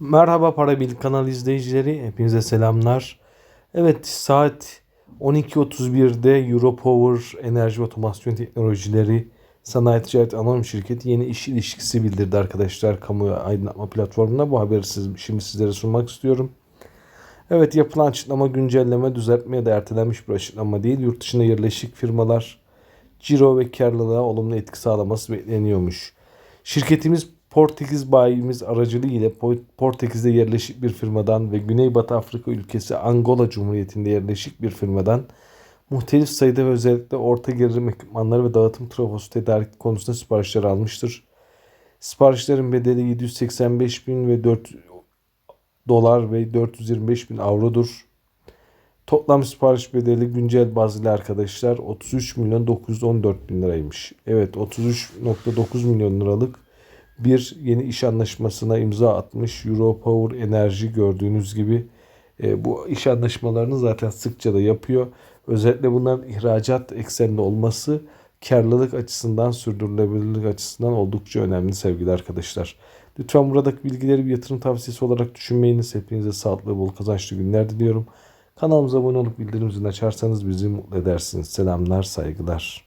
Merhaba Para Bil kanal izleyicileri. Hepinize selamlar. Evet saat 12.31'de Europower Enerji Otomasyon Teknolojileri Sanayi Ticaret Anonim Şirketi yeni iş ilişkisi bildirdi arkadaşlar kamu aydınlatma platformuna. Bu haberi siz, şimdi sizlere sunmak istiyorum. Evet yapılan açıklama güncelleme, düzeltme ya da ertelenmiş bir açıklama değil. Yurt dışında yerleşik firmalar ciro ve karlılığa olumlu etki sağlaması bekleniyormuş. Şirketimiz Portekiz bayimiz aracılığı ile Po- Portekiz'de yerleşik bir firmadan ve Güneybatı Afrika ülkesi Angola Cumhuriyeti'nde yerleşik bir firmadan muhtelif sayıda ve özellikle orta gerilim ekipmanları ve dağıtım trafosu tedarik konusunda siparişler almıştır. Siparişlerin bedeli 785 bin ve 4 dolar ve 425 bin avrodur. Toplam sipariş bedeli güncel bazıyla arkadaşlar 33 milyon 914 bin liraymış. Evet 33.9 milyon liralık bir yeni iş anlaşmasına imza atmış Europower Enerji gördüğünüz gibi. E, bu iş anlaşmalarını zaten sıkça da yapıyor. Özellikle bunların ihracat eksenli olması karlılık açısından, sürdürülebilirlik açısından oldukça önemli sevgili arkadaşlar. Lütfen buradaki bilgileri bir yatırım tavsiyesi olarak düşünmeyiniz. Hepinize sağlıklı bol kazançlı günler diliyorum. Kanalımıza abone olup bildirim zilini açarsanız bizi mutlu edersiniz. Selamlar, saygılar.